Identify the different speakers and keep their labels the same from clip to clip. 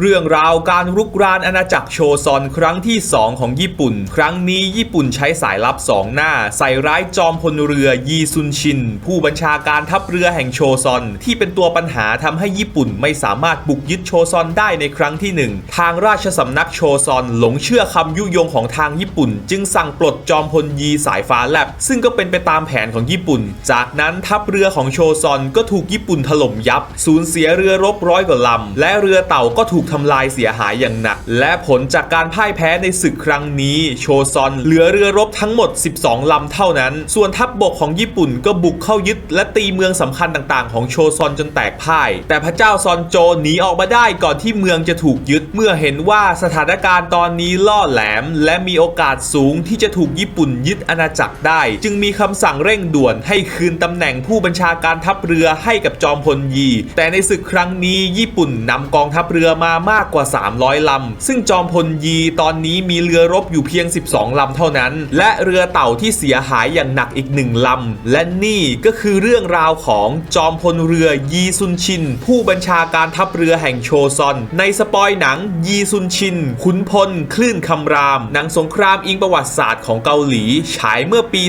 Speaker 1: เรื่องราวการรุกรานอาณาจักรโชซอนครั้งที่ 2 ของญี่ปุ่น ครั้งนี้ญี่ปุ่นใช้สายลับสองหน้า ใส่ร้ายจอมพลเรือยีซุนชิน ผู้บัญชาการทัพเรือแห่งโชซอน ที่เป็นตัวปัญหาทำให้ญี่ปุ่นไม่สามารถบุกยึดโชซอนได้ในครั้งที่หนึ่งทางราชสำนักโชซอนหลงเชื่อคำยุยงของทางญี่ปุ่น จึงสั่งปลดจอมพลยีสายฟ้าแลบ ซึ่งก็เป็นไปตามแผนของญี่ปุ่น จากนั้นทัพเรือของโชซอนก็ถูกญี่ปุ่นถล่มยับ สูญเสียเรือรบร้อยกว่าลำและเรือเต่าก็ถูกทำลายเสียหายอย่างหนัก และผลจากการพ่ายแพ้ในศึกครั้งนี้ โชซอนเหลือเรือรบทั้งหมด 12 ลำเท่านั้น ส่วนทัพบบกของญี่ปุ่นก็บุกเข้ายึด และตีเมืองสำคัญต่างๆ ของโชซอนจนแตกพ่าย แต่พระเจ้าซอนโจหนีออกมาได้ก่อนที่เมืองจะถูกยึดเมื่อเห็นว่าสถานการณ์ตอนนี้ล่อแหลม และมีโอกาสสูงที่จะถูกญี่ปุ่นยึดอาณาจักรได้ จึงมีคำสั่งเร่งด่วนให้คืนตำแหน่งผู้บัญชาการทัพเรือให้กับจอมพลยี แต่ในศึกครั้งนี้ญี่ปุ่นนำกองทัพเรือมามากกว่า 300 ลำ ซึ่งจอมพลยีตอนนี้มีเรือรบอยู่เพียง 12 ลำเท่านั้น และเรือเต่าที่เสียหายอย่างหนักอีกหนึ่งลำ และนี่ก็คือเรื่องราวของจอมพลเรือยีซุนชิน ผู้บัญชาการทัพเรือแห่งโชซอน ในสปอยหนังยีซุนชิน ขุนพล คลื่นคำราม หนังสงครามอิงประวัติศาสตร์ของเกาหลี ฉายเมื่อปี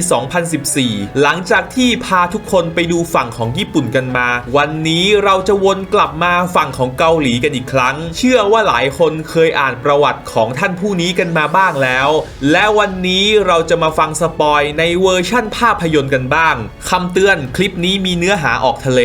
Speaker 1: 2014 หลังจากที่พาทุกคนไปดูฝั่งของญี่ปุ่นกันมา วันนี้เราจะวนกลับมาฝั่งของเกาหลีกันอีกครั้งเชื่อว่าหลายคนเคยอ่านประวัติของท่านผู้นี้กันมาบ้างแล้ว และวันนี้เราจะมาฟังสปอยในเวอร์ชั่นภาพยนตร์กันบ้างคำเตือนคลิปนี้มีเนื้อหาออกทะเล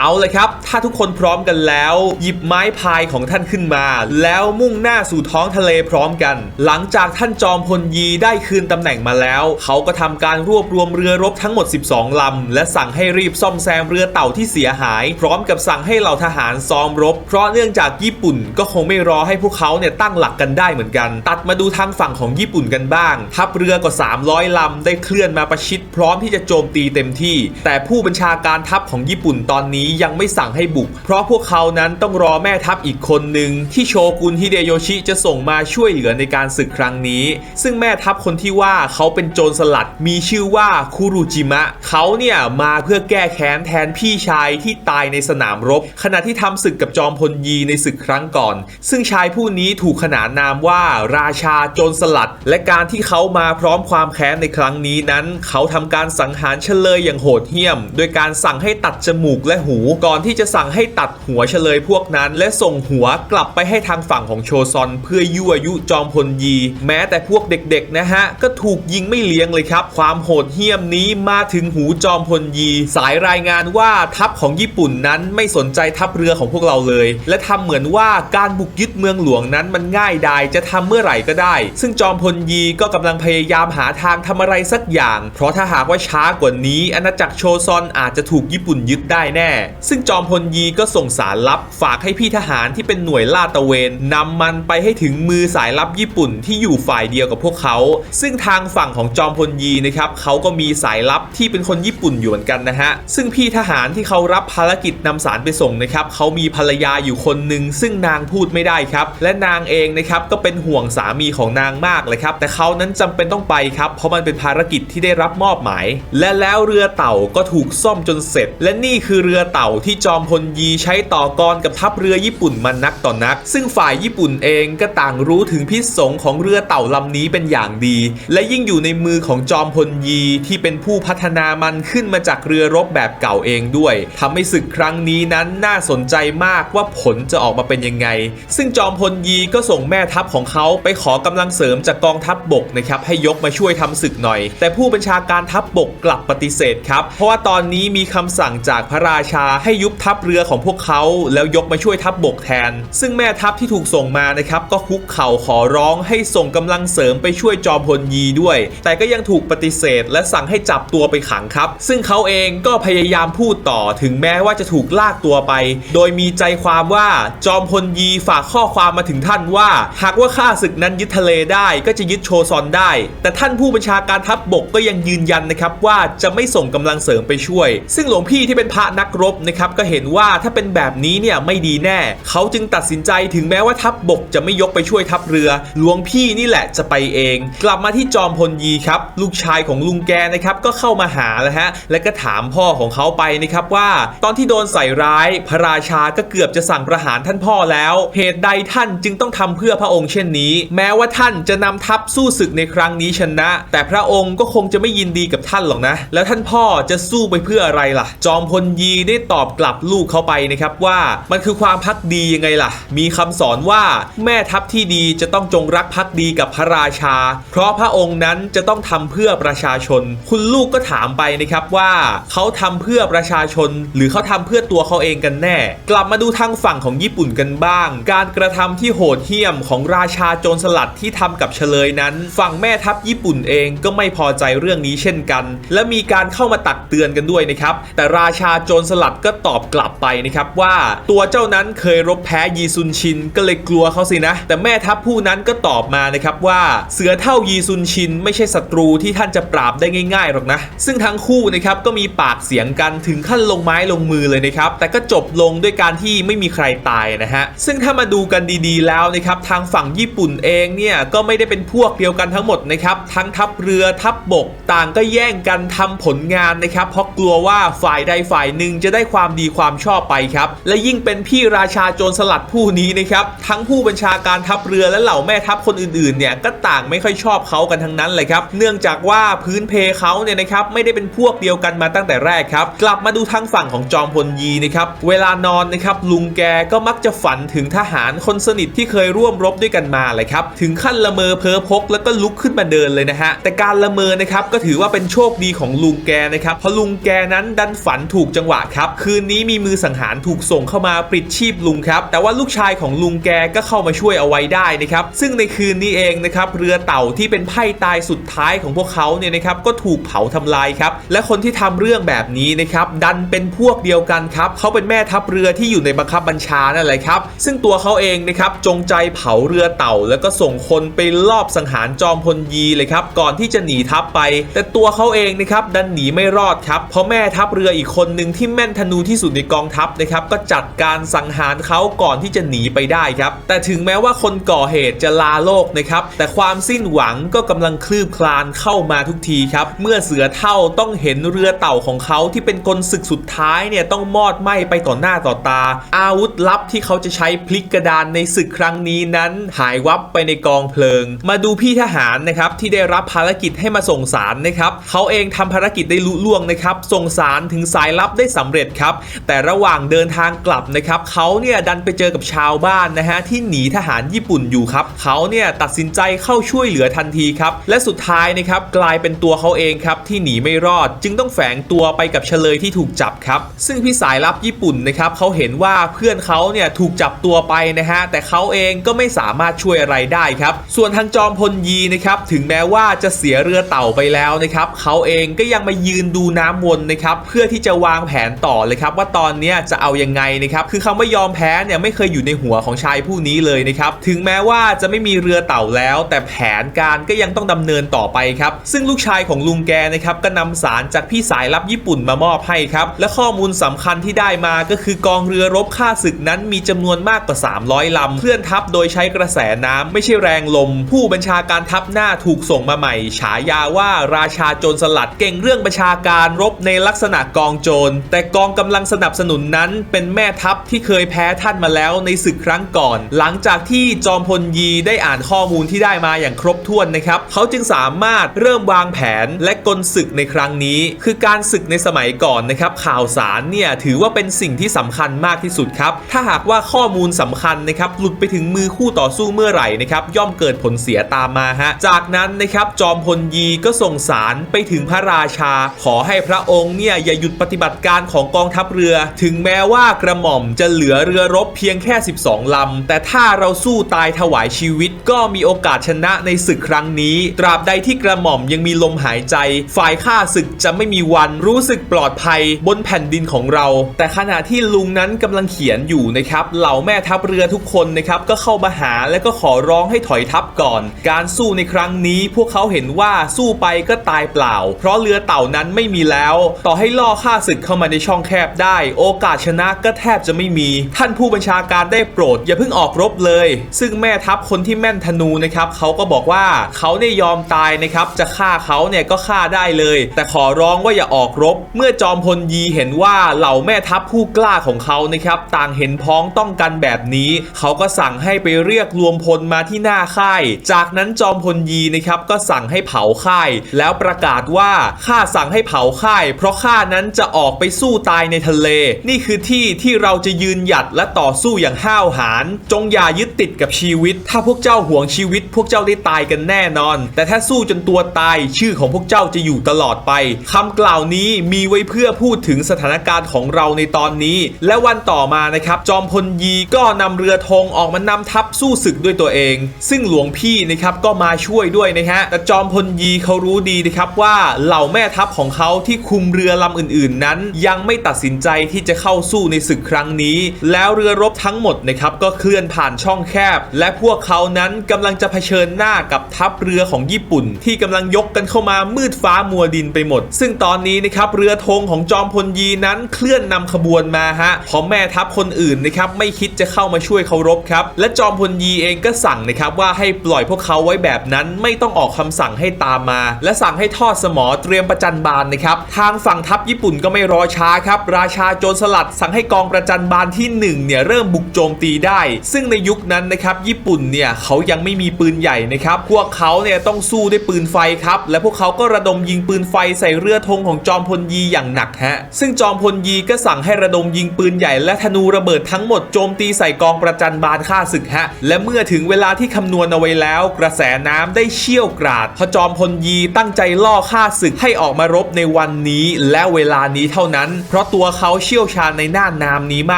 Speaker 1: เอาเลยครับ ถ้าทุกคนพร้อมกันแล้ว หยิบไม้พายของท่านขึ้นมา แล้วมุ่งหน้าสู่ท้องทะเลพร้อมกัน หลังจากท่านจอมพลยีได้คืนตำแหน่งมาแล้ว เขาก็ทำการรวบรวมเรือรบทั้งหมด 12 ลำ และสั่งให้รีบซ่อมแซมเรือเต่าที่เสียหาย พร้อมกับสั่งให้เหล่าทหารซ้อมรบ เพราะเนื่องจากญี่ปุ่นก็คงไม่รอให้พวกเขาเนี่ยตั้งหลักกันได้เหมือนกัน ตัดมาดูทางฝั่งของญี่ปุ่นกันบ้าง ทัพเรือกว่า300ลำได้เคลื่อนมาประชิดพร้อมที่จะโจมตีเต็มที่ แต่ผู้บัญชาการทัพของญี่ปุ่นตอนนี้ยังไม่สั่งให้บุก เพราะพวกเขานั้นต้องรอแม่ทัพอีกคนหนึ่งที่โชกุนฮิเดโยชิจะส่งมาช่วยเหลือในการศึกครั้งนี้ ซึ่งแม่ทัพคนที่ว่าเขาเป็นโจรสลัดมีชื่อว่าคุรุจิมะ เขาเนี่ยมาเพื่อแก้แค้นแทนพี่ชายที่ตายในสนามรบ ขณะที่ทำศึกกับจอมพลยีในศึกครั้งก่อน ซึ่งชายผู้นี้ถูกขนานนามว่าราชาโจรสลัด และการที่เขามาพร้อมความแค้นในครั้งนี้นั้น เขาทำการสังหารเฉลยอย่างโหดเหี้ยม โดยการสั่งให้ตัดจมูกและหูก่อนที่จะสั่งให้ตัดหัวเฉลยพวกนั้น และส่งหัวกลับไปให้ทางฝั่งของโชซอน เพื่อยั่วยุจอมพลยี แม้แต่พวกเด็กๆนะฮะ ก็ถูกยิงไม่เลี้ยงเลยครับ ความโหดเหี้ยมนี้มาถึงหูจอมพลยี สายรายงานว่าทัพของญี่ปุ่นนั้นไม่สนใจทัพเรือของพวกเราเลย และทำเหมือนว่าการบุกยึดเมืองหลวงนั้นมันง่ายดายจะทำเมื่อไหร่ก็ได้ ซึ่งจอมพลยีก็กำลังพยายามหาทางทำอะไรสักอย่าง เพราะถ้าหากว่าช้ากว่านี้อาณาจักรโชซอนอาจจะถูกญี่ปุ่นยึดได้แน่ซึ่งจอมพลยีก็ส่งสารลับฝากให้พี่ทหารที่เป็นหน่วยลาดตระเวนนำมันไปให้ถึงมือสายลับญี่ปุ่นที่อยู่ฝ่ายเดียวกับพวกเขา ซึ่งทางฝั่งของจอมพลยีนะครับเขาก็มีสายลับที่เป็นคนญี่ปุ่นอยู่เหมือนกันนะฮะซึ่งพี่ทหารที่เขารับภารกิจนำสารไปส่งนะครับเขามีภรรยาอยู่คนหนึ่งซึ่งนางพูดไม่ได้ครับ และนางเองนะครับก็เป็นห่วงสามีของนางมากเลยครับแต่เขานั้นจำเป็นต้องไปครับเพราะมันเป็นภารกิจที่ได้รับมอบหมาย และแล้วเรือเต่าก็ถูกซ่อมจนเสร็จ และนี่คือเรือเต่า่าที่จอมพลยีใช้ต่อกรกับทัพเรือญี่ปุ่นมันนักต่อนนัก ซึ่งฝ่ายญี่ปุ่นเองก็ต่างรู้ถึงพิษสงของเรือเต่าลำนี้เป็นอย่างดี และยิ่งอยู่ในมือของจอมพลยีที่เป็นผู้พัฒนามันขึ้นมาจากเรือรบแบบเก่าเองด้วยทำให้ศึกครั้งนี้นั้นน่าสนใจมากว่าผลจะออกมาเป็นยังไง ซึ่งจอมพลยีก็ส่งแม่ทัพของเขาไปขอกำลังเสริมจากกองทัพบบกนะครับให้ยกมาช่วยทำศึกหน่อย แต่ผู้บัญชาการทัพบบกกลับปฏิเสธครับ เพราะว่าตอนนี้มีคำสั่งจากพระราชาให้ยุบทัพเรือของพวกเขาแล้วยกมาช่วยทัพบบกแทน ซึ่งแม่ทัพที่ถูกส่งมานะครับก็คุกเข่าขอร้องให้ส่งกำลังเสริมไปช่วยจอมพลยีด้วย แต่ก็ยังถูกปฏิเสธ และสั่งให้จับตัวไปขังครับ ซึ่งเขาเองก็พยายามพูดต่อถึงแม้ว่าจะถูกลากตัวไป โดยมีใจความว่าจอมพลยีฝากข้อความมาถึงท่านว่า หากว่าข้าศึกนั้นยึดทะเลได้ก็จะยึดโชซอนได้ แต่ท่านผู้บัญชาการทัพบบกก็ยังยืนยันนะครับว่าจะไม่ส่งกำลังเสริมไปช่วย ซึ่งหลวงพี่ที่เป็นพระนักรบบนะครับก็เห็นว่าถ้าเป็นแบบนี้เนี่ยไม่ดีแน่ เขาจึงตัดสินใจถึงแม้ว่าทัพบบกจะไม่ยกไปช่วยทัพเรือหลวงพี่นี่แหละจะไปเอง กลับมาที่จอมพลยีครับ ลูกชายของลุงแกนะครับก็เข้ามาหาแล้วฮะและก็ถามพ่อของเขาไปนะครับว่า ตอนที่โดนใส่ร้าย พระราชาก็เกือบจะสั่งประหารท่านพ่อแล้ว เหตุใดท่านจึงต้องทำเพื่อพระองค์เช่นนี้ แม้ว่าท่านจะนำทัพสู้ศึกในครั้งนี้ชนะ แต่พระองค์ก็คงจะไม่ยินดีกับท่านหรอกนะ แล้วท่านพ่อจะสู้ไปเพื่ออะไรล่ะ จอมพลยีได้ตอบกลับลูกเขาไปนะครับว่ามันคือความพักดียังไงล่ะ มีคำสอนว่าแม่ทัพที่ดีจะต้องจงรักภักดีกับพระราชา เพราะพระองค์นั้นจะต้องทำเพื่อประชาชน คุณลูกก็ถามไปนะครับว่าเขาทำเพื่อประชาชน หรือเขาทำเพื่อตัวเขาเองกันแน่ กลับมาดูทางฝั่งของญี่ปุ่นกันบ้าง การกระทำที่โหดเหี้ยมของราชาโจรสลัดที่ทำกับเฉลยนั้น ฝั่งแม่ทัพญี่ปุ่นเองก็ไม่พอใจเรื่องนี้เช่นกัน และมีการเข้ามาตักเตือนกันด้วยนะครับแต่ราชาโจรสลัดก็ตอบกลับไปนะครับว่าตัวเจ้านั้นเคยรบแพ้ยีซุนชินก็เลยกลัวเขาสินะ แต่แม่ทัพผู้นั้นก็ตอบมานะครับว่าเสือเท่ายีซุนชิน ไม่ใช่ศัตรูที่ท่านจะปราบได้ง่ายๆหรอกนะ ซึ่งทั้งคู่นะครับก็มีปากเสียงกันถึงขั้นลงไม้ลงมือเลยนะครับ แต่ก็จบลงด้วยการที่ไม่มีใครตายนะฮะ ซึ่งถ้ามาดูกันดีๆแล้วนะครับทางฝั่งญี่ปุ่นเองเนี่ยก็ไม่ได้เป็นพวกเดียวกันทั้งหมดนะครับทั้งทัพเรือทัพบบกต่างก็แย่งกันทำผลงานนะครับเพราะกลัวว่าฝ่ายใดฝ่ายหนึ่งจะได้ได้ความดีความชอบไปครับ และยิ่งเป็นพี่ราชาโจรสลัดผู้นี้นะครับ ทั้งผู้บัญชาการทัพเรือและเหล่าแม่ทัพคนอื่นๆเนี่ยก็ต่างไม่ค่อยชอบเขากันทั้งนั้นเลยครับ เนื่องจากว่าพื้นเพเขาเนี่ยนะครับไม่ได้เป็นพวกเดียวกันมาตั้งแต่แรกครับ กลับมาดูทางฝั่งของจอมพลยีนะครับเวลานอนนะครับลุงแกก็มักจะฝันถึงทหารคนสนิทที่เคยร่วมรบด้วยกันมาเลยครับถึงขั้นละเมอเพ้อพก แล้วก็ลุกขึ้นมาเดินเลยนะฮะแต่การละเมอนะครับก็ถือว่าเป็นโชคดีของลุงแกนะครับเพราะลุงแกนั้นดันฝันถูกจังหวะครับคืนนี้มีมือสังหารถูกส่งเข้ามาปลิดชีพลุงครับ แต่ว่าลูกชายของลุงแกก็เข้ามาช่วยเอาไว้ได้นะครับ ซึ่งในคืนนี้เองนะครับเรือเต่าที่เป็นไพ่ตายสุดท้ายของพวกเขาเนี่ยนะครับก็ถูกเผาทำลายครับ และคนที่ทำเรื่องแบบนี้นะครับดันเป็นพวกเดียวกันครับเขาเป็นแม่ทัพเรือที่อยู่ในบังคับบัญชานั่นแหละครับซึ่งตัวเขาเองนะครับจงใจเผาเรือเต่า แล้วก็ส่งคนไปลอบสังหารจอมพลยีเลยครับก่อนที่จะหนีทัพไป แต่ตัวเขาเองนะครับดันหนีไม่รอดครับเพราะแม่ทัพเรืออีกคนหนึ่งที่แม่นธนูที่สุดในกองทัพนะครับก็จัดการสังหารเขาก่อนที่จะหนีไปได้ครับ แต่ถึงแม้ว่าคนก่อเหตุจะลาโลกนะครับ แต่ความสิ้นหวังก็กำลังคลืบคลานเข้ามาทุกทีครับ เมื่อเสือเท่าต้องเห็นเรือเต่าของเขาที่เป็นกลศึกสุดท้ายเนี่ยต้องมอดไหม้ไปต่อหน้าต่อตา อาวุธลับที่เขาจะใช้พลิกกระดานในศึกครั้งนี้นั้น หายวับไปในกองเพลิง มาดูพี่ทหารนะครับที่ได้รับภารกิจให้มาส่งสารนะครับเขาเองทำภารกิจได้ลุล่วงนะครับส่งสารถึงสายลับได้สำเร็จครับ แต่ระหว่างเดินทางกลับนะครับเขาเนี่ยดันไปเจอกับชาวบ้านนะฮะที่หนีทหารญี่ปุ่นอยู่ครับเขาเนี่ยตัดสินใจเข้าช่วยเหลือทันทีครับและสุดท้ายนะครับกลายเป็นตัวเขาเองครับที่หนีไม่รอด จึงต้องแฝงตัวไปกับเฉลยที่ถูกจับครับ ซึ่งพี่สายลับญี่ปุ่นนะครับเขาเห็นว่าเพื่อนเขาเนี่ยถูกจับตัวไปนะฮะแต่เขาเองก็ไม่สามารถช่วยอะไรได้ครับ ส่วนทางจอมพลยีนะครับถึงแม้ว่าจะเสียเรือเต่าไปแล้วนะครับเขาเองก็ยังมายืนดูน้ำวนนะครับเพื่อที่จะวางแผนต่อเลยครับว่าตอนนี้จะเอายังไงนะครับคือคำว่ายอมแพ้เนี่ยไม่เคยอยู่ในหัวของชายผู้นี้เลยนะครับถึงแม้ว่าจะไม่มีเรือเต่าแล้ว แต่แผนการก็ยังต้องดำเนินต่อไปครับซึ่งลูกชายของลุงแกนะครับก็นำสารจากพี่สายลับญี่ปุ่นมามอบให้ครับและข้อมูลสำคัญที่ได้มาก็คือกองเรือรบฆ่าศึกนั้นมีจำนวนมากกว่า 300ลำเคลื่อนทัพโดยใช้กระแสน้ำไม่ใช่แรงลม ผู้บัญชาการทัพหน้าถูกส่งมาใหม่ ฉายาว่าราชาโจรสลัดเก่งเรื่องบัญชาการรบในลักษณะกองโจรแต่กองกำลังสนับสนุนนั้น เป็นแม่ทัพที่เคยแพ้ท่านมาแล้วในศึกครั้งก่อน หลังจากที่จอมพลยีได้อ่านข้อมูลที่ได้มาอย่างครบถ้วนนะครับเขาจึงสามารถเริ่มวางแผนและกลศึกในครั้งนี้ คือการศึกในสมัยก่อนนะครับ ข่าวสารเนี่ยถือว่าเป็นสิ่งที่สำคัญมากที่สุดครับ ถ้าหากว่าข้อมูลสำคัญนะครับหลุดไปถึงมือคู่ต่อสู้เมื่อไหร่นะครับย่อมเกิดผลเสียตามมาฮะจากนั้นนะครับจอมพลยีก็ส่งสารไปถึงพระราชา ขอให้พระองค์เนี่ยอย่าหยุดปฏิบัติการของกองทัพเรือ ถึงแม้ว่ากระหม่อมจะเหลือเรือรบเพียงแค่ 12 ลำ แต่ถ้าเราสู้ตายถวายชีวิต ก็มีโอกาสชนะในศึกครั้งนี้ ตราบใดที่กระหม่อมยังมีลมหายใจ ฝ่ายข้าศึกจะไม่มีวันรู้สึกปลอดภัยบนแผ่นดินของเรา แต่ขณะที่ลุงนั้นกำลังเขียนอยู่นะครับ เหล่าแม่ทัพเรือทุกคนนะครับก็เข้ามาหาและก็ขอร้องให้ถอยทัพก่อน การสู้ในครั้งนี้พวกเขาเห็นว่าสู้ไปก็ตายเปล่า เพราะเรือเต่านั้นไม่มีแล้ว ต่อให้ล่อข้าศึกเข้ามาในช่ององแคบได้ โอกาสชนะก็แทบจะไม่มี ท่านผู้บัญชาการได้โปรด อย่าเพิ่งออกรบเลย ซึ่งแม่ทัพคนที่แม่นธนูนะครับเขาก็บอกว่าเขาเนี่ยยอมตายนะครับจะฆ่าเขาเนี่ยก็ฆ่าได้เลย แต่ขอร้องว่าอย่าออกรบ เมื่อจอมพลยีเห็นว่าเหล่าแม่ทัพผู้กล้าของเขานะครับต่างเห็นพ้องต้องกันแบบนี้ เขาก็สั่งให้ไปเรียกรวมพลมาที่หน้าค่าย จากนั้นจอมพลยีนะครับก็สั่งให้เผาค่าย แล้วประกาศว่าข้าสั่งให้เผาค่าย เพราะข้านั้นจะออกไปสู้ตายในทะเล นี่คือที่ที่เราจะยืนหยัดและต่อสู้อย่างห้าวหาญจงอย่ายึดติดกับชีวิต ถ้าพวกเจ้าห่วงชีวิต พวกเจ้าได้ตายกันแน่นอน แต่ถ้าสู้จนตัวตายชื่อของพวกเจ้าจะอยู่ตลอดไปคำกล่าวนี้มีไว้เพื่อพูดถึงสถานการณ์ของเราในตอนนี้ และวันต่อมานะครับ จอมพลยีก็นำเรือธงออกมานำทัพสู้ศึกด้วยตัวเอง ซึ่งหลวงพี่นะครับก็มาช่วยด้วยนะฮะแต่จอมพลยีเขารู้ดีนะครับว่าเหล่าแม่ทัพของเขาที่คุมเรือลำอื่น ๆ นั้น ยังไม่ตัดสินใจที่จะเข้าสู้ในศึกครั้งนี้ แล้วเรือรบทั้งหมดนะครับก็เคลื่อนผ่านช่องแคบ และพวกเขานั้นกำลังจะเผชิญหน้ากับทัพเรือของญี่ปุ่น ที่กำลังยกกันเข้ามามืดฟ้ามัวดินไปหมด ซึ่งตอนนี้นะครับเรือธงของจอมพลยีนั้นเคลื่อนนำขบวนมาฮะเพราะแม่ทัพคนอื่นนะครับไม่คิดจะเข้ามาช่วยเคารพครับและจอมพลยีเองก็สั่งนะครับว่าให้ปล่อยพวกเขาไว้แบบนั้นไม่ต้องออกคำสั่งให้ตามมา และสั่งให้ทอดสมอเตรียมประจันบานนะครับทางฝั่งทัพญี่ปุ่นก็ไม่รอช้าครับ ราชาโจรสลัดสั่งให้กองประจันบานที่หนึ่งเนี่ย เริ่มบุกโจมตีได้ ซึ่งในยุคนั้นนะครับ ญี่ปุ่นเนี่ยเขายังไม่มีปืนใหญ่นะครับ พวกเขาเนี่ยต้องสู้ด้วยปืนไฟครับ และพวกเขาก็ระดมยิงปืนไฟใส่เรือธงของจอมพลยีอย่างหนักฮะ ซึ่งจอมพลยีก็สั่งให้ระดมยิงปืนใหญ่และธนูระเบิดทั้งหมดโจมตีใส่กองประจันบานฆ่าศึกฮะ และเมื่อถึงเวลาที่คำนวณเอาไว้แล้ว กระแสน้ำได้เชี่ยวกราดเพราะจอมพลยีตั้งใจล่อฆ่าศึกให้ออกมารบในวันนี้และเวลานี้เท่านั้นเพราะราะตัวเขาเชี่ยวชาญในน่านน้ำนี้ม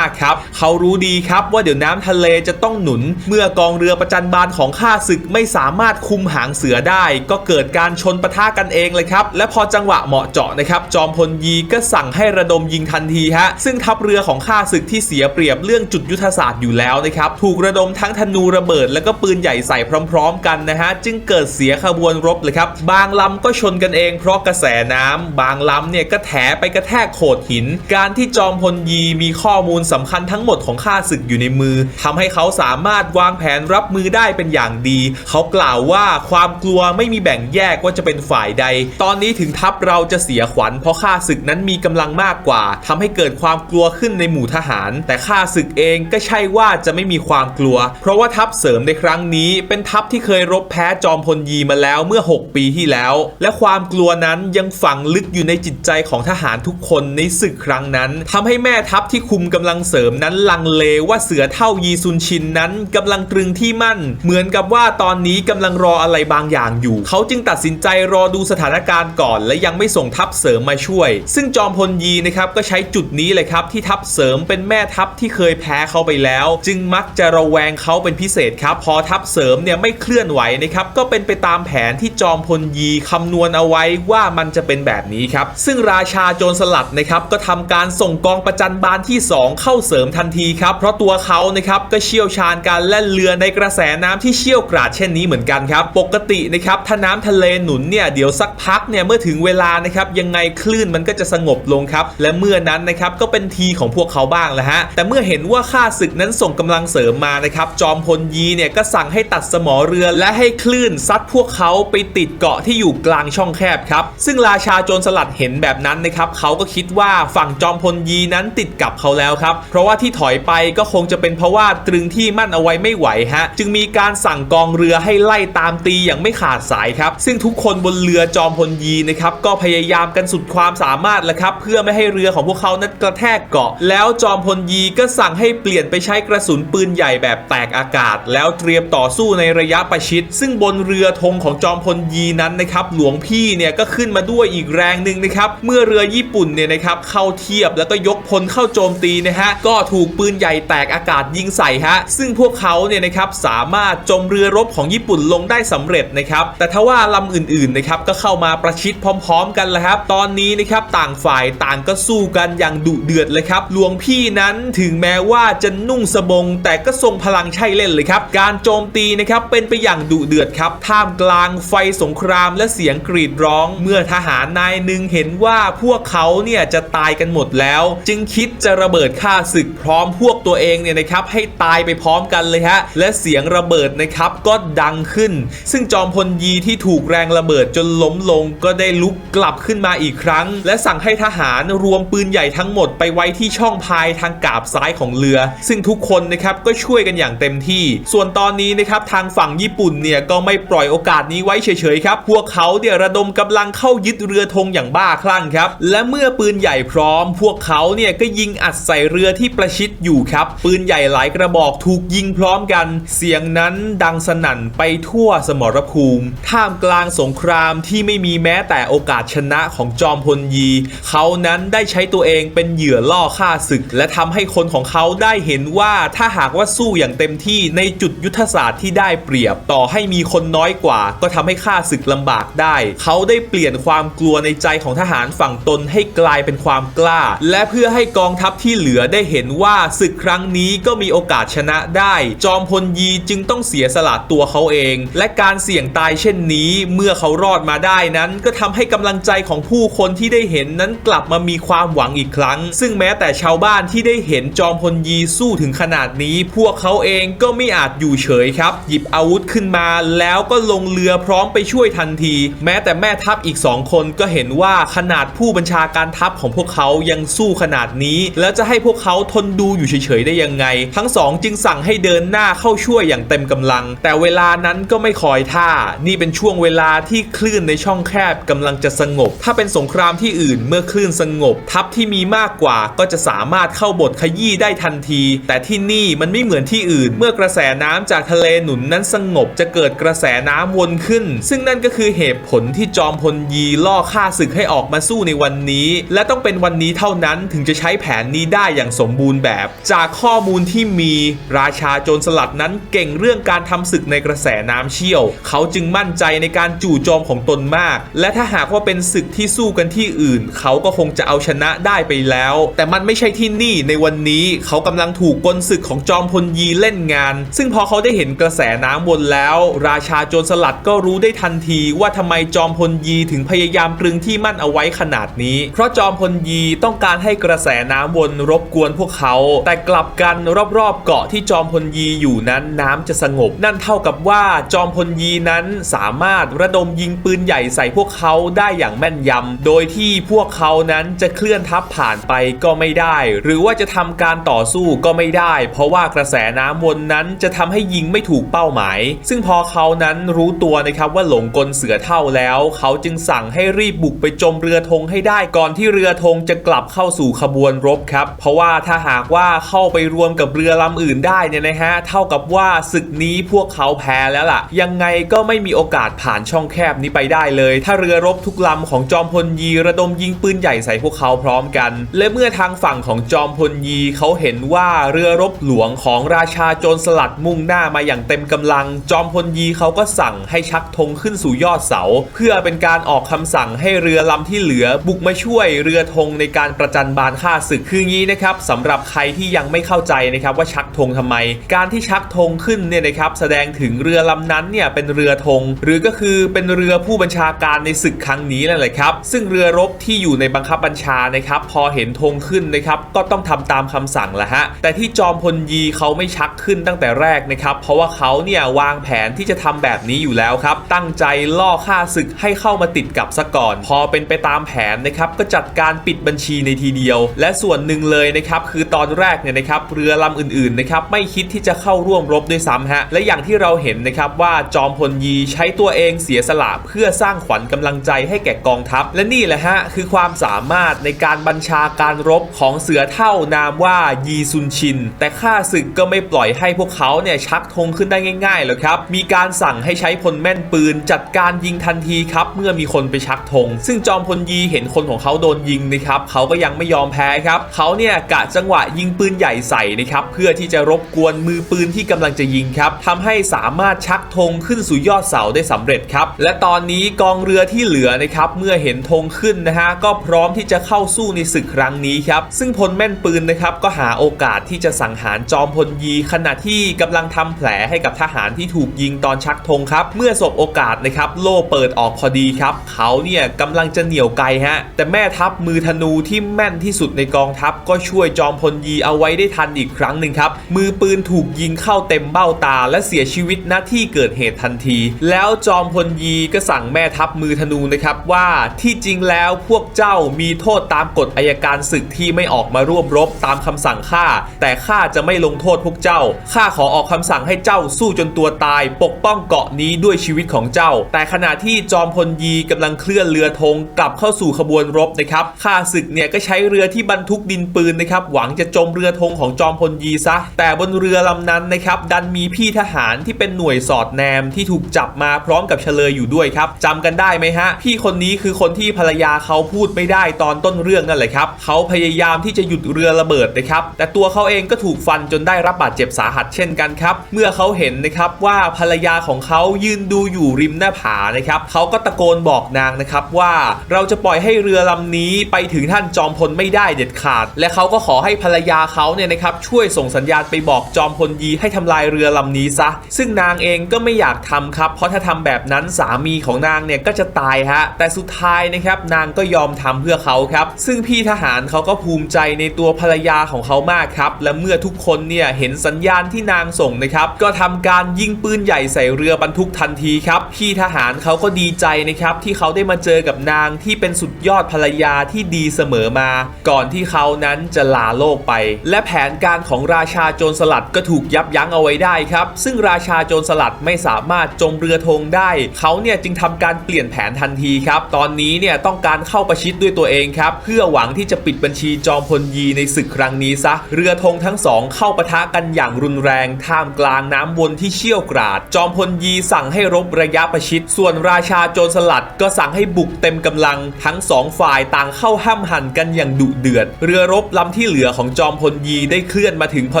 Speaker 1: ากครับ เขารู้ดีครับว่าเดี๋ยวน้ำทะเลจะต้องหนุน เมื่อกองเรือประจันบานของข้าศึกไม่สามารถคุมหางเสือได้ ก็เกิดการชนปะทะกันเองเลยครับ และพอจังหวะเหมาะเจาะนะครับจอมพลยีก็สั่งให้ระดมยิงทันทีฮะซึ่งทัพเรือของข้าศึกที่เสียเปรียบเรื่องจุดยุทธศาสตร์อยู่แล้วนะครับถูกระดมทั้งธนูระเบิด แล้วก็ปืนใหญ่ใส่พร้อม ๆ กันนะฮะจึงเกิดเสียขบวนรบเลยครับบางลำก็ชนกันเองเพราะกระแสน้ำบางลำเนี่ยก็แถไปกระแทกโขดหินการที่จอมพลยีมีข้อมูลสำคัญทั้งหมดของข้าศึกอยู่ในมือทำให้เขาสามารถวางแผนรับมือได้เป็นอย่างดี เขากล่าวว่าความกลัวไม่มีแบ่งแยกว่าจะเป็นฝ่ายใด ตอนนี้ถึงทัพเราจะเสียขวัญเพราะข้าศึกนั้นมีกำลังมากกว่าทำให้เกิดความกลัวขึ้นในหมู่ทหาร แต่ข้าศึกเองก็ใช่ว่าจะไม่มีความกลัว เพราะว่าทัพเสริมในครั้งนี้เป็นทัพที่เคยรบแพ้จอมพลยีมาแล้วเมื่อ 6 ปีที่แล้ว และความกลัวนั้นยังฝังลึกอยู่ในจิตใจของทหารทุกคนในศึกครั้งนั้นทำให้แม่ทัพที่คุมกำลังเสริมนั้นลังเลว่าเสือเท่ายีซุนชินนั้นกำลังตรึงที่มั่น เหมือนกับว่าตอนนี้กำลังรออะไรบางอย่างอยู่ เขาจึงตัดสินใจรอดูสถานการณ์ก่อน และยังไม่ส่งทัพเสริมมาช่วย ซึ่งจอมพลยีนะครับก็ใช้จุดนี้เลยครับที่ทัพเสริมเป็นแม่ทัพที่เคยแพ้เขาไปแล้ว จึงมักจะระแวงเขาเป็นพิเศษครับ พอทัพเสริมเนี่ยไม่เคลื่อนไหวนะครับก็เป็นไปตามแผนที่จอมพลยีคำนวณเอาไว้ว่ามันจะเป็นแบบนี้ครับ ซึ่งราชาโจรสลัดนะครับก็ทำการส่งกองประจันบานที่ 2 เข้าเสริมทันทีครับ เพราะตัวเขานะครับก็เชี่ยวชาญการแล่นเรือในกระแสน้ำที่เชี่ยวกราดเช่นนี้เหมือนกันครับ ปกตินะครับถ้าน้ำทะเลหนุนเนี่ยเดี๋ยวสักพักเนี่ยเมื่อถึงเวลานะครับยังไงคลื่นมันก็จะสงบลงครับ และเมื่อนั้นนะครับก็เป็นทีของพวกเขาบ้างแหล้วฮะแต่เมื่อเห็นว่าข้าศึกนั้นส่งกำลังเสริมมานะครับจอมพลยีเนี่ยก็สั่งให้ตัดสมอเรือและให้คลื่นซัดพวกเขาไปติดเกาะที่อยู่กลางช่องแคบครับซึ่งราชาโจรสลัดเห็นแบบนั้นนะครับเขาก็คิดว่าฝั่งจอมพลยีนั้นติดกับเขาแล้วครับ เพราะว่าที่ถอยไปก็คงจะเป็นเพราะว่าตรึงที่มั่นเอาไว้ไม่ไหวฮะ จึงมีการสั่งกองเรือให้ไล่ตามตีอย่างไม่ขาดสายครับ ซึ่งทุกคนบนเรือจอมพลยีนะครับก็พยายามกันสุดความสามารถแล้วครับ เพื่อไม่ให้เรือของพวกเขานั้นกระแทกเกาะ แล้วจอมพลยีก็สั่งให้เปลี่ยนไปใช้กระสุนปืนใหญ่แบบแตกอากาศ แล้วเตรียมต่อสู้ในระยะประชิด ซึ่งบนเรือธงของจอมพลยีนั้นนะครับหลวงพี่เนี่ยก็ขึ้นมาด้วยอีกแรงหนึ่งนะครับเมื่อเรือญี่ปุ่นเนี่ยนะครับเข้าเทียบแล้วก็ยก พลเข้าโจมตีนะฮะก็ถูกปืนใหญ่แตกอากาศยิงใส่ฮะซึ่งพวกเขาเนี่ยนะครับสามารถจมเรือรบของญี่ปุ่นลงได้สำเร็จนะครับแต่ทว่าลำอื่นๆนะครับก็เข้ามาประชิดพร้อม ๆ กันแล้วครับ ตอนนี้นะครับต่างฝ่ายต่างก็สู้กันอย่างดุเดือดเลยครับหลวงพี่นั้นถึงแม้ว่าจะนุ่งสบง แต่ก็ทรงพลังใช่เล่นเลยครับการโจมตีนะครับเป็นไปอย่างดุเดือดครับท่ามกลางไฟสงครามและเสียงกรีดร้อง เมื่อทหารนายหนึ่งเห็นว่าพวกเขาเนี่ยจะตายกันหมดแล้ว จึงคิดจะระเบิดฆ่าศึกพร้อมพวกตัวเองเนี่ยนะครับให้ตายไปพร้อมกันเลยฮะและเสียงระเบิดนะครับก็ดังขึ้น ซึ่งจอมพลยีที่ถูกแรงระเบิดจนล้มลงก็ได้ลุกกลับขึ้นมาอีกครั้ง และสั่งให้ทหารรวมปืนใหญ่ทั้งหมดไปไว้ที่ช่องพายทางกาบซ้ายของเรือ ซึ่งทุกคนนะครับก็ช่วยกันอย่างเต็มที่ ส่วนตอนนี้นะครับทางฝั่งญี่ปุ่นเนี่ยก็ไม่ปล่อยโอกาสนี้ไว้เฉยๆครับ พวกเขาเนี่ยระดมกำลังเข้ายึดเรือธงอย่างบ้าคลั่งครับ และเมื่อปืนใหญ่พร้อม พวกเขาเนี่ยก็ยิงอัดใส่เรือที่ประชิดอยู่ครับ ปืนใหญ่หลายกระบอกถูกยิงพร้อมกัน เสียงนั้นดังสนั่นไปทั่วสมรภูมิ ท่ามกลางสงครามที่ไม่มีแม้แต่โอกาสชนะของจอมพลยี เขานั้นได้ใช้ตัวเองเป็นเหยื่อล่อฆ่าศึก และทำให้คนของเขาได้เห็นว่าถ้าหากว่าสู้อย่างเต็มที่ในจุดยุทธศาสตร์ที่ได้เปรียบต่อให้มีคนน้อยกว่า ก็ทำให้ฆ่าศึกลำบากได้ เขาได้เปลี่ยนความกลัวในใจของทหารฝั่งตนให้กลายเป็นความกล้า และเพื่อให้กองทัพที่เหลือได้เห็นว่าศึกครั้งนี้ก็มีโอกาสชนะได้ จอมพลยีจึงต้องเสียสละตัวเขาเอง และการเสี่ยงตายเช่นนี้เมื่อเขารอดมาได้นั้น ก็ทำให้กำลังใจของผู้คนที่ได้เห็นนั้นกลับมามีความหวังอีกครั้ง ซึ่งแม้แต่ชาวบ้านที่ได้เห็นจอมพลยีสู้ถึงขนาดนี้ พวกเขาเองก็ไม่อาจอยู่เฉยครับ หยิบอาวุธขึ้นมาแล้วก็ลงเรือพร้อมไปช่วยทันที แม้แต่แม่ทัพอีกสองคนก็เห็นว่าขนาดผู้บัญชาการทัพของพวกเขายังสู้ขนาดนี้ แล้วจะให้พวกเขาทนดูอยู่เฉยๆได้ยังไง ทั้งสองจึงสั่งให้เดินหน้าเข้าช่วยอย่างเต็มกำลัง แต่เวลานั้นก็ไม่คอยท่า นี่เป็นช่วงเวลาที่คลื่นในช่องแคบกำลังจะสงบ ถ้าเป็นสงครามที่อื่นเมื่อคลื่นสงบ ทัพที่มีมากกว่าก็จะสามารถเข้าบทขยี้ได้ทันที แต่ที่นี่มันไม่เหมือนที่อื่น เมื่อกระแสน้ำจากทะเลหนุนนั้นสงบจะเกิดกระแสน้ำวนขึ้น ซึ่งนั่นก็คือเหตุผลที่จอมพลยีล่อฆ่าศึกให้ออกมาสู้ในวันนี้ และต้องเป็นวันนี้เท่านั้นถึงจะจะใช้แผนนี้ได้อย่างสมบูรณ์แบบ จากข้อมูลที่มีราชาโจรสลัดนั้นเก่งเรื่องการทำศึกในกระแสน้ำเชี่ยว เขาจึงมั่นใจในการจู่โจมของตนมาก และถ้าหากว่าเป็นศึกที่สู้กันที่อื่น เขาก็คงจะเอาชนะได้ไปแล้ว แต่มันไม่ใช่ที่นี่ในวันนี้เขากำลังถูกกลศึกของจอมพลยีเล่นงาน ซึ่งพอเขาได้เห็นกระแสน้ำวนแล้ว ราชาโจรสลัดก็รู้ได้ทันทีว่าทำไมจอมพลยีถึงพยายามตรึงที่มั่นเอาไว้ขนาดนี้ เพราะจอมพลยีต้องการให้กระแสน้ำวนรบกวนพวกเขา แต่กลับกันรอบๆเกาะที่จอมพลยีอยู่นั้นน้ำจะสงบ นั่นเท่ากับว่าจอมพลยีนั้นสามารถระดมยิงปืนใหญ่ใส่พวกเขาได้อย่างแม่นยำโดยที่พวกเขานั้นจะเคลื่อนทัพผ่านไปก็ไม่ได้ หรือว่าจะทำการต่อสู้ก็ไม่ได้ เพราะว่ากระแสน้ำวนนั้นจะทำให้ยิงไม่ถูกเป้าหมาย ซึ่งพอเขานั้นรู้ตัวนะครับว่าหลงกลเสือเท่าแล้ว เขาจึงสั่งให้รีบบุกไปจมเรือธงให้ได้ก่อนที่เรือธงจะกลับเข้าสู่ขบวนรบครับ เพราะว่าถ้าหากว่าเข้าไปรวมกับเรือลำอื่นได้เนี่ยนะฮะเท่ากับว่าศึกนี้พวกเขาแพ้แล้วล่ะ ยังไงก็ไม่มีโอกาสผ่านช่องแคบนี้ไปได้เลย ถ้าเรือรบทุกลำของจอมพลยีระดมยิงปืนใหญ่ใส่พวกเขาพร้อมกัน และเมื่อทางฝั่งของจอมพลยีเขาเห็นว่าเรือรบหลวงของราชาโจรสลัดมุ่งหน้ามาอย่างเต็มกำลัง จอมพลยีเขาก็สั่งให้ชักธงขึ้นสู่ยอดเสา เพื่อเป็นการออกคำสั่งให้เรือลำที่เหลือบุกมาช่วยเรือธงในการประจันบานฆ่าศึกคืองี้นะครับสำหรับใครที่ยังไม่เข้าใจนะครับว่าชักธงทำไม การที่ชักธงขึ้นเนี่ยนะครับแสดงถึงเรือลำนั้นเนี่ยเป็นเรือธงหรือก็คือเป็นเรือผู้บัญชาการในศึกครั้งนี้นั่นแหละครับซึ่งเรือรบที่อยู่ในบังคับบัญชานะครับพอเห็นธงขึ้นนะครับก็ต้องทำตามคำสั่งแหละฮะแต่ที่จอมพลยีเขาไม่ชักขึ้นตั้งแต่แรกนะครับเพราะว่าเขาเนี่ยวางแผนที่จะทำแบบนี้อยู่แล้วครับตั้งใจล่อฆ่าศึกให้เข้ามาติดกับซะก่อน พอเป็นไปตามแผนนะครับก็จัดการปิดบัญชีในทีเดียวและส่วนหนึ่งเลยนะครับคือตอนแรกเนี่ยนะครับเรือลำอื่นๆนะครับไม่คิดที่จะเข้าร่วมรบด้วยซ้ำฮะและอย่างที่เราเห็นนะครับว่าจอมพลยีใช้ตัวเองเสียสละเพื่อสร้างขวัญกำลังใจให้แก่กองทัพ และนี่แหละฮะคือความสามารถในการบัญชาการรบของเสือเท่านามว่ายีซุนชิน แต่ข้าศึกก็ไม่ปล่อยให้พวกเขาเนี่ยชักธงขึ้นได้ง่ายๆหรอกครับมีการสั่งให้ใช้พลแม่นปืน จัดการยิงทันทีครับเมื่อมีคนไปชักธงซึ่งจอมพลยีเห็นคนของเขาโดนยิงนะครับเขาก็ยังไม่ยอมแพ้พ้ครับเขาเนี่ยกะจังหวะยิงปืนใหญ่ใส่นะครับเพื่อที่จะรบกวนมือปืนที่กำลังจะยิงครับทำให้สามารถชักธงขึ้นสู่ยอดเสาได้สำเร็จครับ และตอนนี้กองเรือที่เหลือนะครับเมื่อเห็นธงขึ้นนะฮะก็พร้อมที่จะเข้าสู้ในศึกครั้งนี้ครับซึ่งพลแม่นปืนนะครับก็หาโอกาสที่จะสังหารจอมพลยีขณะที่กำลังทำแผลให้กับทหารที่ถูกยิงตอนชักธงครับ เมื่อสบโอกาสนะครับโล่เปิดออกพอดีครับ เขาเนี่ยกำลังจะเหนี่ยวไกลฮะแต่แม่ทัพมือธนูที่แม่นที่สุดในกองทัพ ก็ช่วยจอมพลยีเอาไว้ได้ทันอีกครั้งหนึ่งครับ มือปืนถูกยิงเข้าเต็มเบ้าตา และเสียชีวิตณที่เกิดเหตุทันที แล้วจอมพลยีก็สั่งแม่ทัพมือธนูนะครับว่าที่จริงแล้วพวกเจ้ามีโทษตามกฎอายการศึกที่ไม่ออกมาร่วมรบตามคำสั่งข้าแต่ข้าจะไม่ลงโทษพวกเจ้าข้าขอออกคำสั่งให้เจ้าสู้จนตัวตาย ปกป้องเกาะนี้ด้วยชีวิตของเจ้า แต่ขณะที่จอมพลยีกำลังเคลื่อนเรือธงกลับเข้าสู่ขบวนรบนะครับข้าศึกเนี่ยก็ใช้เรือที่บรรทุกดินปืนนะครับหวังจะจมเรือธงของจอมพลยีซะ แต่บนเรือลำนั้นนะครับดันมีพี่ทหารที่เป็นหน่วยสอดแนมที่ถูกจับมาพร้อมกับเฉลยอยู่ด้วยครับจำกันได้ไหมฮะ พี่คนนี้คือคนที่ภรรยาเขาพูดไม่ได้ตอนต้นเรื่องนั่นแหละครับเขาพยายามที่จะหยุดเรือระเบิดนะครับแต่ตัวเขาเองก็ถูกฟันจนได้รับบาดเจ็บสาหัสเช่นกันครับเมื่อเขาเห็นนะครับว่าภรรยาของเขายืนดูอยู่ริมหน้าผานะครับเขาก็ตะโกนบอกนางนะครับว่าเราจะปล่อยให้เรือลำนี้ไปถึงท่านจอมพลไม่ได้ได้เด็ดขาด และเขาก็ขอให้ภรรยาเขาเนี่ยนะครับช่วยส่งสัญญาณไปบอกจอมพลยีให้ทำลายเรือลำนี้ซะ ซึ่งนางเองก็ไม่อยากทำครับ เพราะถ้าทำแบบนั้นสามีของนางเนี่ยก็จะตายฮะ แต่สุดท้ายนะครับนางก็ยอมทำเพื่อเขาครับ ซึ่งพี่ทหารเขาก็ภูมิใจในตัวภรรยาของเขามากครับ และเมื่อทุกคนเนี่ยเห็นสัญญาณที่นางส่งนะครับ ก็ทำการยิงปืนใหญ่ใส่เรือบรรทุกทันทีครับ พี่ทหารเขาก็ดีใจนะครับที่เขาได้มาเจอกับนางที่เป็นสุดยอดภรรยาที่ดีเสมอมาก่อนที่เขานั้นจะลาโลกไป และแผนการของราชาโจรสลัดก็ถูกยับยั้งเอาไว้ได้ครับ ซึ่งราชาโจรสลัดไม่สามารถจมเรือธงได้ เขาเนี่ยจึงทำการเปลี่ยนแผนทันทีครับ ตอนนี้เนี่ยต้องการเข้าประชิดด้วยตัวเองครับ เพื่อหวังที่จะปิดบัญชีจอมพลยีในศึกครั้งนี้ซะ เรือธงทั้งสองเข้าปะทะกันอย่างรุนแรง ท่ามกลางน้ำวนที่เชี่ยวกราด จอมพลยีสั่งให้รบระยะประชิด ส่วนราชาโจรสลัดก็สั่งให้บุกเต็มกำลัง ทั้งสองฝ่ายต่างเข้าห้ามหันกันอย่างดุเดือด เรือรบลำที่เหลือของจอมพลยีได้เคลื่อนมาถึงพอ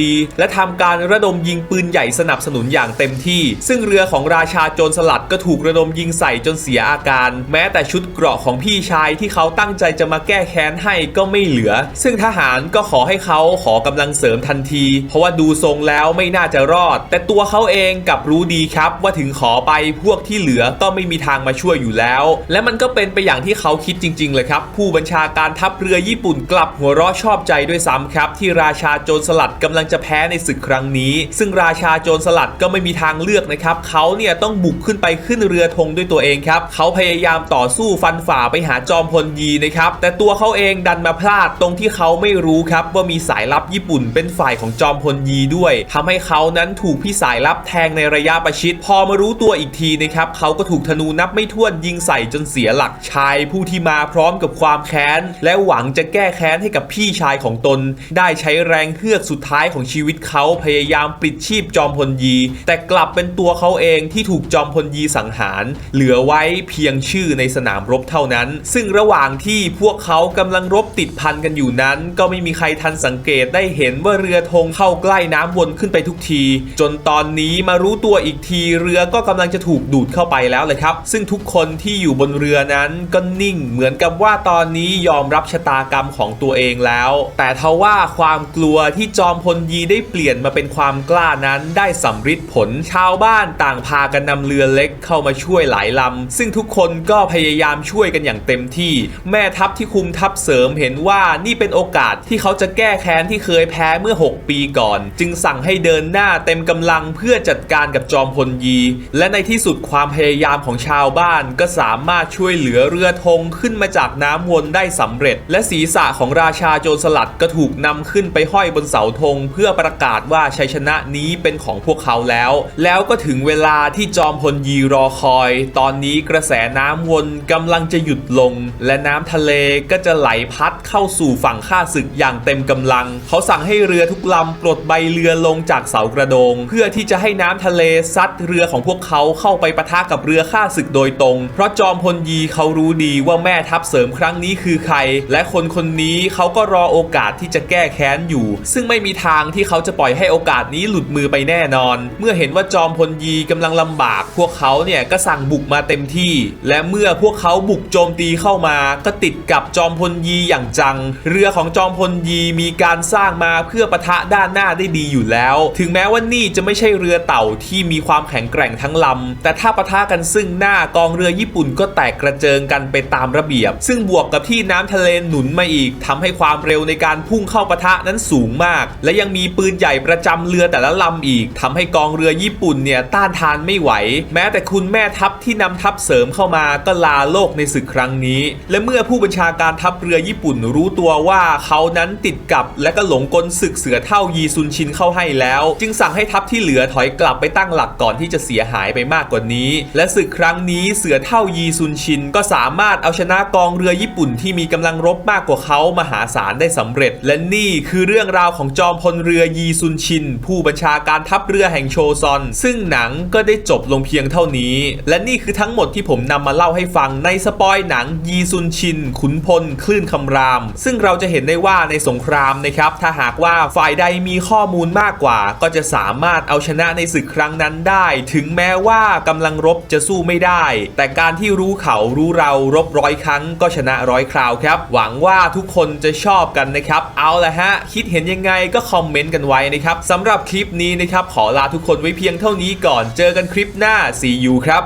Speaker 1: ดี และทำการระดมยิงปืนใหญ่สนับสนุนอย่างเต็มที่ ซึ่งเรือของราชาโจรสลัดก็ถูกระดมยิงใส่จนเสียอาการ แม้แต่ชุดเกราะของพี่ชายที่เขาตั้งใจจะมาแก้แค้นให้ก็ไม่เหลือ ซึ่งทหารก็ขอให้เขาขอกำลังเสริมทันที เพราะว่าดูทรงแล้วไม่น่าจะรอด แต่ตัวเขาเองกับรู้ดีครับว่าถึงขอไปพวกที่เหลือก็ไม่มีทางมาช่วยอยู่แล้ว และมันก็เป็นไปอย่างที่เขาคิดจริงๆเลยครับ ผู้บัญชาการทัพเรือญี่ปุ่นกลับหัวเราะชอบใจด้วยซ้ำครับ ที่ราชาโจรสลัดกำลังจะแพ้ในศึกครั้งนี้ ซึ่งราชาโจรสลัดก็ไม่มีทางเลือกนะครับเขาเนี่ยต้องบุกขึ้นไปขึ้นเรือธงด้วยตัวเองครับเขาพยายามต่อสู้ฟันฝ่าไปหาจอมพลยีนะครับแต่ตัวเขาเองดันมาพลาดตรงที่เขาไม่รู้ครับว่ามีสายลับญี่ปุ่นเป็นฝ่ายของจอมพลยีด้วยทำให้เขานั้นถูกพี่สายลับแทงในระยะประชิด พอมารู้ตัวอีกทีนะครับเขาก็ถูกธนูนับไม่ถ้วนยิงใส่จนเสียหลักชายผู้ที่มาพร้อมกับความแค้น และหวังจะแก้แค้นให้กับพี่ชายของตน ได้ใช้แรงเฮือกสุดท้ายของชีวิตเขาพยายามปลิดชีพจอมพลยี แต่กลับเป็นตัวเขาเองที่ถูกจอมพลยีสังหาร เหลือไว้เพียงชื่อในสนามรบเท่านั้น ซึ่งระหว่างที่พวกเขากำลังรบติดพันกันอยู่นั้น ก็ไม่มีใครทันสังเกตได้เห็นว่าเรือธงเข้าใกล้น้ำวนขึ้นไปทุกที จนตอนนี้มารู้ตัวอีกทีเรือก็กำลังจะถูกดูดเข้าไปแล้วเลยครับ ซึ่งทุกคนที่อยู่บนเรือนั้นก็นิ่งเหมือนกับว่าตอนนี้ยอมรับชะตากรรมของตัวเองแล้ว แต่ทว่าความกลัวที่จอมพลยีได้เปลี่ยนมาเป็นความกล้านั้นได้สำฤทธิ์ผล ชาวบ้านต่างพากันนำเรือเล็กเข้ามาช่วยหลายลำ ซึ่งทุกคนก็พยายามช่วยกันอย่างเต็มที่ แม่ทัพที่คุมทัพเสริมเห็นว่านี่เป็นโอกาสที่เขาจะแก้แค้นที่เคยแพ้เมื่อ 6 ปีก่อน จึงสั่งให้เดินหน้าเต็มกำลังเพื่อจัดการกับจอมพลยี และในที่สุดความพยายามของชาวบ้านก็สามารถช่วยเหลือเรือธงขึ้นมาจากน้ำวนได้สำเร็จ และศีรษะของราชาโจรสลัดก็ถูกนำขึ้นไปห้อยบนเสาธงเพื่อประกาศว่าชัยชนะนี้เป็นของพวกเขาแล้ว แล้วก็ถึงเวลาที่จอมพลยีรอคอย ตอนนี้กระแสน้ำวนกำลังจะหยุดลง และน้ำทะเลก็จะไหลพัดเข้าสู่ฝั่งข้าศึกอย่างเต็มกำลัง เขาสั่งให้เรือทุกลำปลดใบเรือลงจากเสากระโดง เพื่อที่จะให้น้ำทะเลซัดเรือของพวกเขาเข้าไปปะทะกับเรือข้าศึกโดยตรง เพราะจอมพลยีเขารู้ดีว่าแม่ทัพเสริมครั้งนี้คือใคร และคนคนนี้เขาก็รอโอกาสที่จะแก้แค้นอยู่ ซึ่งไม่มีทางที่เขาจะปล่อยให้โอกาสนี้หลุดมือไปแน่นอน เมื่อเห็นว่าจอมพลยีกำลังลำบาก พวกเขาเนี่ยก็สั่งบุกมาเต็มที่ และเมื่อพวกเขาบุกโจมตีเข้ามา ก็ติดกับจอมพลยีอย่างจัง เรือของจอมพลยีมีการสร้างมาเพื่อปะทะด้านหน้าได้ดีอยู่แล้ว ถึงแม้ว่านี่จะไม่ใช่เรือเต่าที่มีความแข็งแกร่งทั้งลำ แต่ถ้าปะทะกันซึ่งหน้ากองเรือญี่ปุ่นก็แตกกระเจิงกันไปตามระเบียบ ซึ่งบวกกับที่น้ำทะเลหนุนมาอีกทำให้ความเร็วในการพุ่งเข้าปะทะนั้นสูงมาก และยังมีปืนใหญ่ประจำเรือแต่ละลำอีกทำให้กองเรือญี่ปุ่นเนี่ยต้านทานไม่ไหว แม้แต่คุณแม่ทัพที่นำทัพเสริมเข้ามาก็ลาโลกในศึกครั้งนี้ และเมื่อผู้บัญชาการทัพเรือญี่ปุ่นรู้ตัวว่าเขานั้นติดกับและก็หลงกลศึกเสือเท่ายีซุนชินเข้าให้แล้ว จึงสั่งให้ทัพที่เหลือถอยกลับไปตั้งหลักก่อนที่จะเสียหายไปมากกว่านี้ และศึกครั้งนี้เสือเท่ายีซุนชินก็สามารถเอาชนะกองเรือญี่ปุ่นที่มีกำลังรบมากกว่าเขามหาศาลได้สำเร็จ และนี่คือเรื่องราวของจอมพลเรือยีซุนชิน ผู้บัญชาการทัพเรือแห่งโชซอน ซึ่งหนังก็ได้จบลงเพียงเท่านี้ และนี่คือทั้งหมดที่ผมนำมาเล่าให้ฟังในสปอยหนังยีซุนชิน ขุนพลคลื่นคำราม ซึ่งเราจะเห็นได้ว่าในสงครามนะครับถ้าหากว่าฝ่ายใดมีข้อมูลมากกว่า ก็จะสามารถเอาชนะในศึกครั้งนั้นได้ ถึงแม้ว่ากำลังรบจะสู้ไม่ได้ แต่การที่รู้เขารู้เรารบร้อยครั้งก็ชนะร้อยคราวครับ หวังว่าทุกคนจะชอบกันนะครับ เอาละฮะ คิดเห็นยังไงก็คอมเมนต์กันไว้นะครับสำหรับคลิปนี้นะครับ ขอลาทุกคนไว้เพียงเท่านี้ก่อน เจอกันคลิปหน้า see you ครับ